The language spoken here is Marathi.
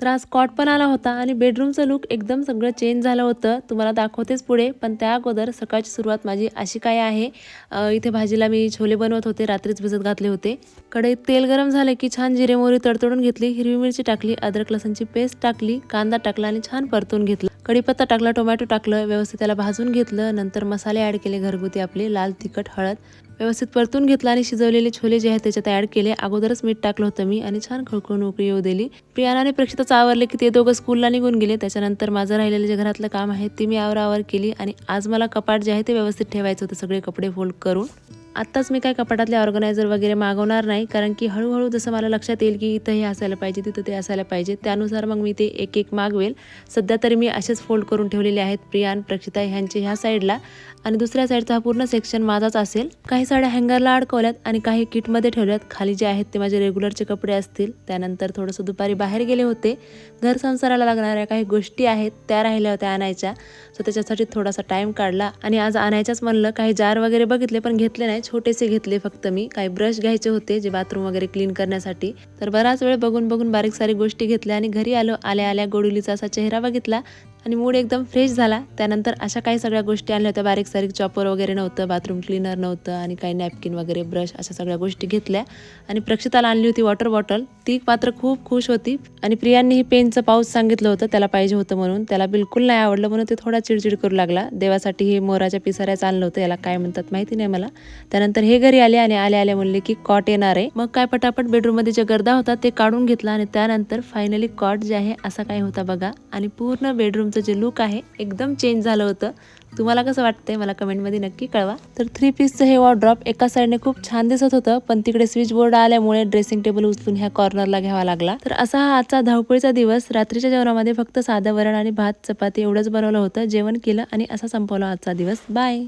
तर आज कॉट पण आला होता आणि बेडरूमचं लुक एकदम सगळं चेंज झालं होतं. तुम्हाला दाखवतेच पुढे पण त्या अगोदर सकाळची सुरुवात माझी अशी काय आहे. इथे भाजीला मी छोले बनवत होते रात्रीच भिजत घातले होते. कढईत तेल गरम झाले की छान जिरे मोहरी तडतडून घेतली हिरवी मिरची टाकली अद्रक लसणची पेस्ट टाकली कांदा टाकला आणि छान परतून घेतला. कढीपत्ता टाकला टोमॅटो टाकलं व्यवस्थित त्याला भाजून घेतलं नंतर मसाले ॲड केले घरगुती आपले लाल तिखट हळद. व्यवस्थित परतून घेतलं आणि शिजवलेले छोले जे आहेत त्याच्यात ॲड केले. अगोदरच मीठ टाकलं होतं मी आणि छान खळखळून उकळी येऊ दिली. प्रियाना आणि प्रेक्षिताच आवरले की ते दोघं स्कूलला निघून गेले. त्याच्यानंतर माझं राहिलेलं जे घरातलं काम आहे ते मी आवरावर केली आणि आज मला कपाट जे आहे ते व्यवस्थित ठेवायचं होतं सगळे कपडे फोल्ड करून. आत्ताच मी काय कपाटातले ऑर्गनायझर वगैरे मागवणार नाही कारण की हळूहळू जसं मला लक्षात येईल की इथं हे असायला पाहिजे तिथं ते असायला पाहिजे. त्यानुसार मग मी ते एक एक मागवेल. सध्या तरी मी असेच फोल्ड करून ठेवलेले आहेत प्रियान प्रक्षिता ह्यांचे ह्या साईडला. आणि दुसऱ्या साईडचा हा पूर्ण सेक्शन माझाच असेल. काही साड्या हँगरला अडकवल्यात आणि काही किटमध्ये ठेवल्यात. खाली जे आहेत ते माझे रेग्युलरचे कपडे असतील. त्यानंतर थोडंसं दुपारी बाहेर गेले होते. घर संसाराला लागणाऱ्या काही गोष्टी आहेत त्या राहिल्या होत्या आणायच्या. सो त्याच्यासाठी थोडासा टाईम काढला. आणि आज आणायच्याच म्हणलं काही जार वगैरे बघितले पण घेतले नाही छोटेसे घेतले फक्त मी. काही ब्रश घ्यायचे होते जे बाथरूम वगैरे क्लीन करण्यासाठी. तर बराच वेळ बघून बघून बारीक सारी गोष्टी घेतल्या आणि घरी आलो आल्या आल्या गोडुलीचा असा चेहरा बघितला. आणि मूड एकदम फ्रेश झाला. त्यानंतर अशा काही सगळ्या गोष्टी आणल्या होत्या. बारीक सारीक चॉपर वगैरे नव्हतं बाथरूम क्लीनर नव्हतं आणि काही नॅपकिन वगैरे ब्रश अशा सगळ्या गोष्टी घेतल्या. आणि प्रक्षिताला आणली होती वॉटर बॉटल ती मात्र खूप खुश होती. आणि प्रियांनी ही पेनचं पाऊस सांगितलं होतं. त्याला पाहिजे होतं म्हणून. त्याला बिलकुल नाही आवडलं म्हणून ते थोडा चिडचिड करू लागला. देवासाठी हे मोराच्या पिसाऱ्याच आणलं होतं. याला काय म्हणतात माहिती नाही मला. त्यानंतर हे घरी आले आणि आले आले म्हणले की कॉट येणार आहे. मग काय पटापट बेडरूममध्ये जे गर्दा होता ते काढून घेतला आणि त्यानंतर फायनली कॉट जे आहे असा काय होता बघा. आणि पूर्ण बेडरूम आमचं जे लुक आहे एकदम चेंज झालं होतं. तुम्हाला कसं वाटतंय? मला कमेंटमध्ये नक्की कळवा. तर थ्री पीसचं हे वॉर्ड्रॉप एका साईडने खूप छान दिसत होतं पण तिकडे स्विच बोर्ड आल्यामुळे ड्रेसिंग टेबल उचलून ह्या कॉर्नरला घ्यावा लागला. तर असा हा आजचा धावपळीचा दिवस रात्रीच्या जेवणामध्ये फक्त साधं वरण आणि भात चपाती एवढंच बनवलं होतं. जेवण केलं आणि असा संपवला आजचा दिवस. बाय